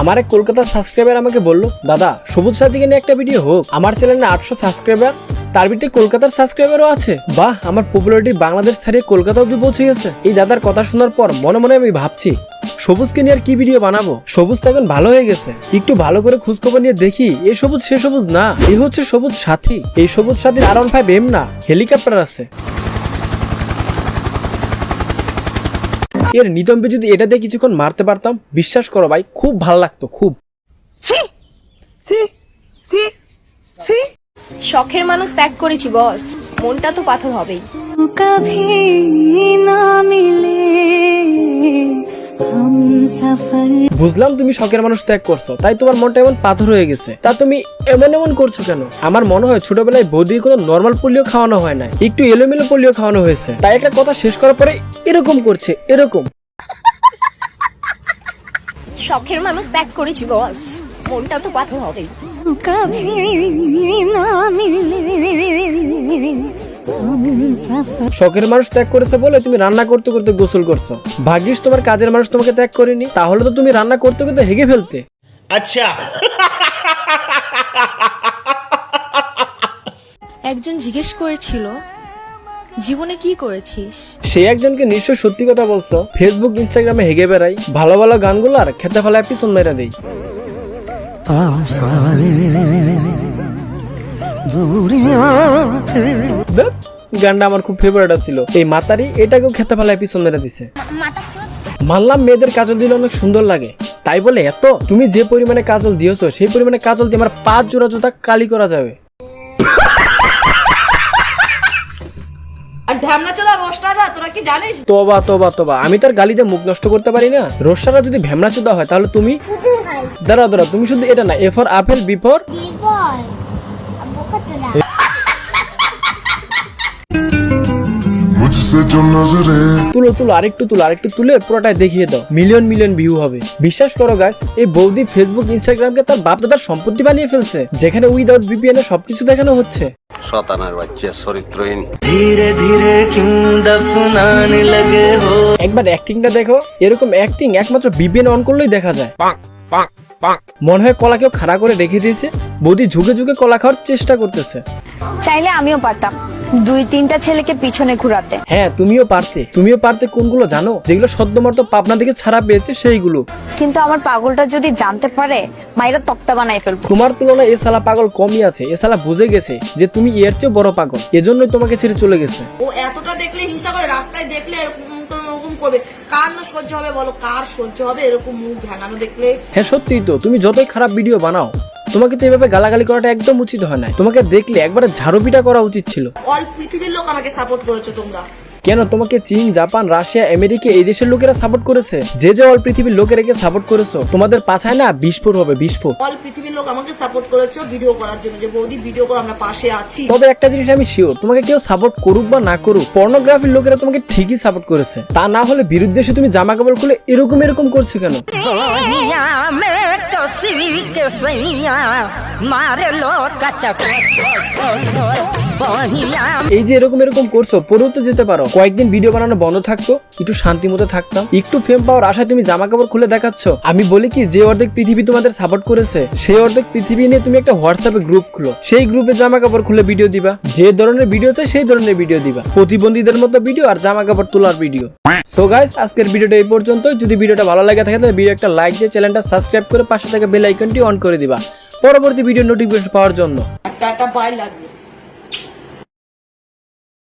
আমার এক কলকাতার সাবস্ক্রাইবার আমাকে বলল, দাদা, সবুজ সাথীকে নিয়ে একটা ভিডিও হোক। আমার চ্যানেলে আটশো সাবস্ক্রাইবার তার ভিতরে কলকাতার সাবস্ক্রাইবারও আছে। বাহ, আমার পপুলারিটি বাংলাদেশ ছাড়িয়ে কলকাতা অব্দি পৌঁছে গেছে। এই দাদার কথা শোনার পর মনে মনে আমি ভাবছি, সবুজকে নিয়ে আর কি ভিডিও বানাবো? সবুজ তো এখন ভালো হয়ে গেছে। একটু ভালো করে খোঁজখবর নিয়ে দেখি এই সবুজ সে সবুজ না এই হচ্ছে সবুজ সাথী। এই সবুজ সাথীর আর ফাইভ এম না হেলিকপ্টার আছে। এর নিতম্বে যদি এটা দিয়ে কিছুক্ষণ মারতে পারতাম বিশ্বাস করো ভাই খুব ভালো লাগতো খুব। শখের মানুষ ত্যাগ করেছি বস। মনটা তো পাথর হবেই। না মিলে বুঝলাম তুমি শখের মানুষ ত্যাগ করছ তাই তোমার মনটা এমন পাথর হয়ে গেছে। তা তুমি এমন এমন করছ কেন? আমার মনে হয় ছোটবেলায় বৌদি কোনো নর্মাল পোলিও খাওয়ানো হয় না একটু এলোমেলো পোলিও খাওয়ানো হয়েছে। তাই একটা কথা শেষ করার পরে এরকম করছে এরকম। শখের মানুষ ত্যাগ করেছি বস মনটা তো পাথর হবেই। শখের মানুষ ত্যাগ করেছে বলে তুমি রান্না করতে করতে গোসল করছ। ভাগ্যিস তোমার কাজের মানুষ তোমাকে ত্যাগ করেনি। তাহলে তো তুমি রান্না করতে করতে হেগে ফেলতে। আচ্ছা। একজন জিজ্ঞেস করেছিল জীবনে কি করেছিস? সেই একজনকে নিশ্চয় সত্যি কথা বলছো। ফেসবুক ইনস্টাগ্রামে হেগে বেড়াই। ভালো ভালো গানগুলো আর খেতে ফেলা এপিসোড মেরা দেই। গানটা আমার খুব ফেভারিট ছিল এই মাতারি এটাকেও খেতে ভালো এপিসোড মেরে দিছে। মানলাম মেয়েদের কাজল দিলে অনেক সুন্দর লাগে। তাই বলে এত তুমি যে পরিমাণে কাজল দিয়েছ সেই পরিমাণে কাজল দিয়ে আমার পাঁচ জোড়া জোতা কালি করা যাবে। তোবা তোবা তোবা আমি তার গালিতে মুখ নষ্ট করতে পারি না। রোস্টাররা যদি ভ্যামনা চোদা হয় তাহলে তুমি দাঁড়া দাঁড়া তুমি শুধু এটা না এফর আপেল তুলো তুলো আরেকটু তুলো আরেকটু তুলে পুরোটাই দেখিয়ে দাও। মিলিয়ন মিলিয়ন ভিউ হবে। বিশ্বাস করো গাছ এই বৌদি ফেসবুক ইনস্টাগ্রামকে তার বাপ দাদার সম্পত্তি বানিয়ে ফেলছে যেখানে উইদাউট বিপিএন এ সবকিছু দেখানো হচ্ছে। শতানার বাচ্চা চরিত্রহীন। একবার অ্যাক্টিংটা দেখো এরকম অ্যাক্টিং একমাত্র বিপিএন অন করলেই দেখা যায়। মনে হয় কলা কেউ খাড়া করে রেখে দিয়েছে। বৌদি ঝুঁকে ঝুঁকে কলা খাওয়ার চেষ্টা করতেছে। চাইলে আমিও পারতাম। দুই তিনটা ছেলেকে পিছনে ঘুরাতে। হ্যাঁ তুমিও পারতে। তুমিও পারতে কোনগুলো জানো? যেগুলো সদ্যমর্ত পাবনা থেকে ছাড়া পেয়েছে সেইগুলো। কিন্তু আমার পাগলটা যদি জানতে পারে মায়েরা তক্তা বানাই ফেলব। তোমার তুলনায় এ সালা পাগল কমই আছে। এ সালা বুঝে গেছে যে তুমি এর চেয়ে বড় পাগল। এজন্যই তোমাকে ছেড়ে চলে গেছে। ও এতটা দেখলে হিংসা করে রাস্তায় দেখলে করবে? কার না সহ্য হবে বলো? কার সহ্য হবে? এরকম মুখ ভেঙানো দেখলে? হ্যাঁ সত্যিই তো। তুমি যতই খারাপ ভিডিও বানাও তোমাকে তো এভাবে গালাগালি করাটা একদম উচিত হয় না। তোমাকে দেখলে একবারে ঝাড়ুপিটা করা উচিত ছিল। অল পৃথিবীর লোক আমাকে সাপোর্ট করেছ তোমরা। কেন তোমাকে চীন জাপান রাশিয়া আমেরিকা এই দেশের লোকেরা সাপোর্ট করেছে? যে যে অল পৃথিবীর লোকেরাকে সাপোর্ট করেছ তোমাদের পাছায় না বিস্ফোর হবে বিস্ফোর। অল পৃথিবীর লোক আমাকে সাপোর্ট করেছ ভিডিও করার জন্য। যে বৌদি ভিডিও করো আমরা পাশে আছি। তবে একটা জিনিস আমি শিওর তোমাকে কেউ সাপোর্ট করুক বা না করুক পর্নোগ্রাফির লোকেরা তোমাকে ঠিকই সাপোর্ট করেছে। তা না হলে বিরুদ্ধে এসে তুমি জামা কাপড় খুলে এরকম এরকম করছে কেন? এই যে এরকম এরকম করছ পরেও তো যেতে পারো। কয়েকদিন ভিডিও বানানো বন্ধ থাকতো একটু শান্তি মতো থাকতাম। একটু ফেম পাওয়ার আশায় তুমি জামা কাপড় খুলে দেখাচ্ছ। আমি বলি কি যে অর্ধেক পৃথিবী তোমাদের সাপোর্ট করেছে সেই অর্ধেক পৃথিবী নিয়ে তুমি একটা হোয়াটসঅ্যাপে গ্রুপ খুলো। সেই গ্রুপে জামা কাপড় খুলে ভিডিও দিবা। যে ধরনের ভিডিও চাই সেই ধরনের ভিডিও দিবা। প্রতিবন্ধীদের মতো ভিডিও আর জামা কাপড় তোলার ভিডিও সো গাইস আজকের ভিডিওটা এই পর্যন্ত যদি ভিডিওটা ভালো লাগে থাকে তাহলে ভিডিও একটা লাইক দিয়ে চ্যানেলটা সাবস্ক্রাইব করে পাশে থাকা বেল আইকনটি অন করে দিবা। পরবর্তী ভিডিও নোটিফিকেশন পাওয়ার জন্য। টাটা বাই লাগবে।